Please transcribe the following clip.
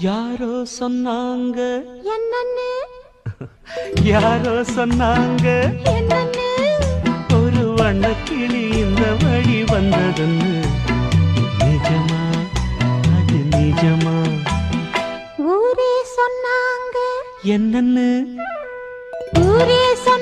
யாரோ சொன்னாங்க? என்னன்னு? யாரோ சொன்னாங்க? என்னன்னு? ஒரு வண்ண கிளி இந்த வழி வந்ததுன்னு. நிஜமா? அது நிஜமா? ஊரே சொன்னாங்க. என்னன்னு? ஊரே சொன்ன